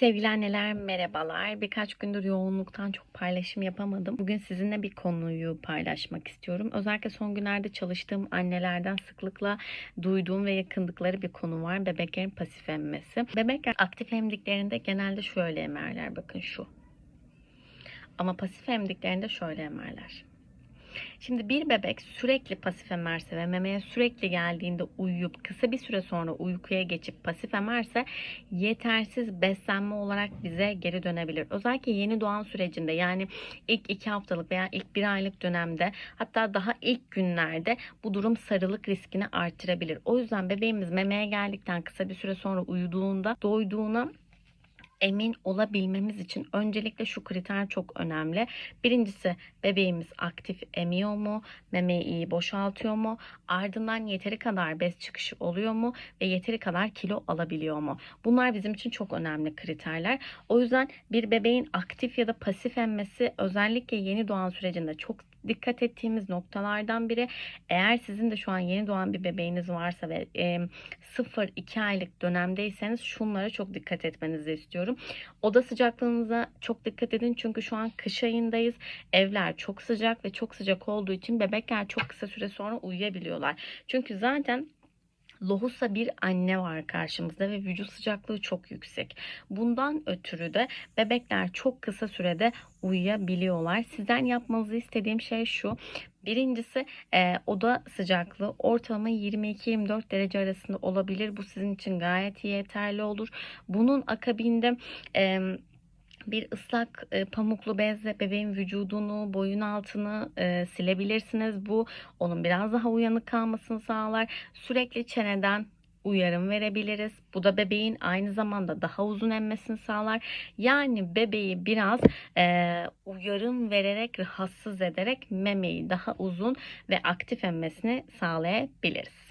Sevgili anneler merhabalar. Birkaç gündür yoğunluktan çok paylaşım yapamadım. Bugün sizinle bir konuyu paylaşmak istiyorum. Özellikle son günlerde çalıştığım annelerden sıklıkla duyduğum ve yakındıkları bir konu var. Bebeklerin pasif emmesi. Bebekler aktif emdiklerinde genelde şöyle emerler. Bakın şu. Ama pasif emdiklerinde şöyle emerler. Şimdi bir bebek sürekli pasif emerse ve memeye sürekli geldiğinde uyuyup kısa bir süre sonra uykuya geçip pasif emerse yetersiz beslenme olarak bize geri dönebilir. Özellikle yeni doğan sürecinde yani ilk iki haftalık veya ilk bir aylık dönemde hatta daha ilk günlerde bu durum sarılık riskini artırabilir. O yüzden bebeğimiz memeye geldikten kısa bir süre sonra uyuduğunda doyduğuna emin olabilmemiz için öncelikle şu kriter çok önemli. Birincisi bebeğimiz aktif emiyor mu? Memeyi iyi boşaltıyor mu? Ardından yeteri kadar bez çıkışı oluyor mu? Ve yeteri kadar kilo alabiliyor mu? Bunlar bizim için çok önemli kriterler. O yüzden bir bebeğin aktif ya da pasif emmesi özellikle yeni doğan sürecinde çok dikkat ettiğimiz noktalardan biri. Eğer sizin de şu an yeni doğan bir bebeğiniz varsa ve e, 0-2 aylık dönemdeyseniz şunlara çok dikkat etmenizi istiyorum. Oda sıcaklığınıza çok dikkat edin çünkü şu an kış ayındayız. Evler çok sıcak ve çok sıcak olduğu için bebekler çok kısa süre sonra uyuyabiliyorlar. Çünkü zaten lohusa bir anne var karşımızda ve vücut sıcaklığı çok yüksek. Bundan ötürü de bebekler çok kısa sürede uyuyabiliyorlar. Sizden yapmanızı istediğim şey şu. Birincisi e, oda sıcaklığı ortalama 22-24 derece arasında olabilir. Bu sizin için gayet iyi yeterli olur. Bunun akabinde e, bir ıslak e, pamuklu bezle bebeğin vücudunu, boyun altını e, silebilirsiniz. Bu onun biraz daha uyanık kalmasını sağlar. Sürekli çeneden uyarım verebiliriz. Bu da bebeğin aynı zamanda daha uzun emmesini sağlar. Yani bebeği biraz e, uyarım vererek, rahatsız ederek memeyi daha uzun ve aktif emmesini sağlayabiliriz.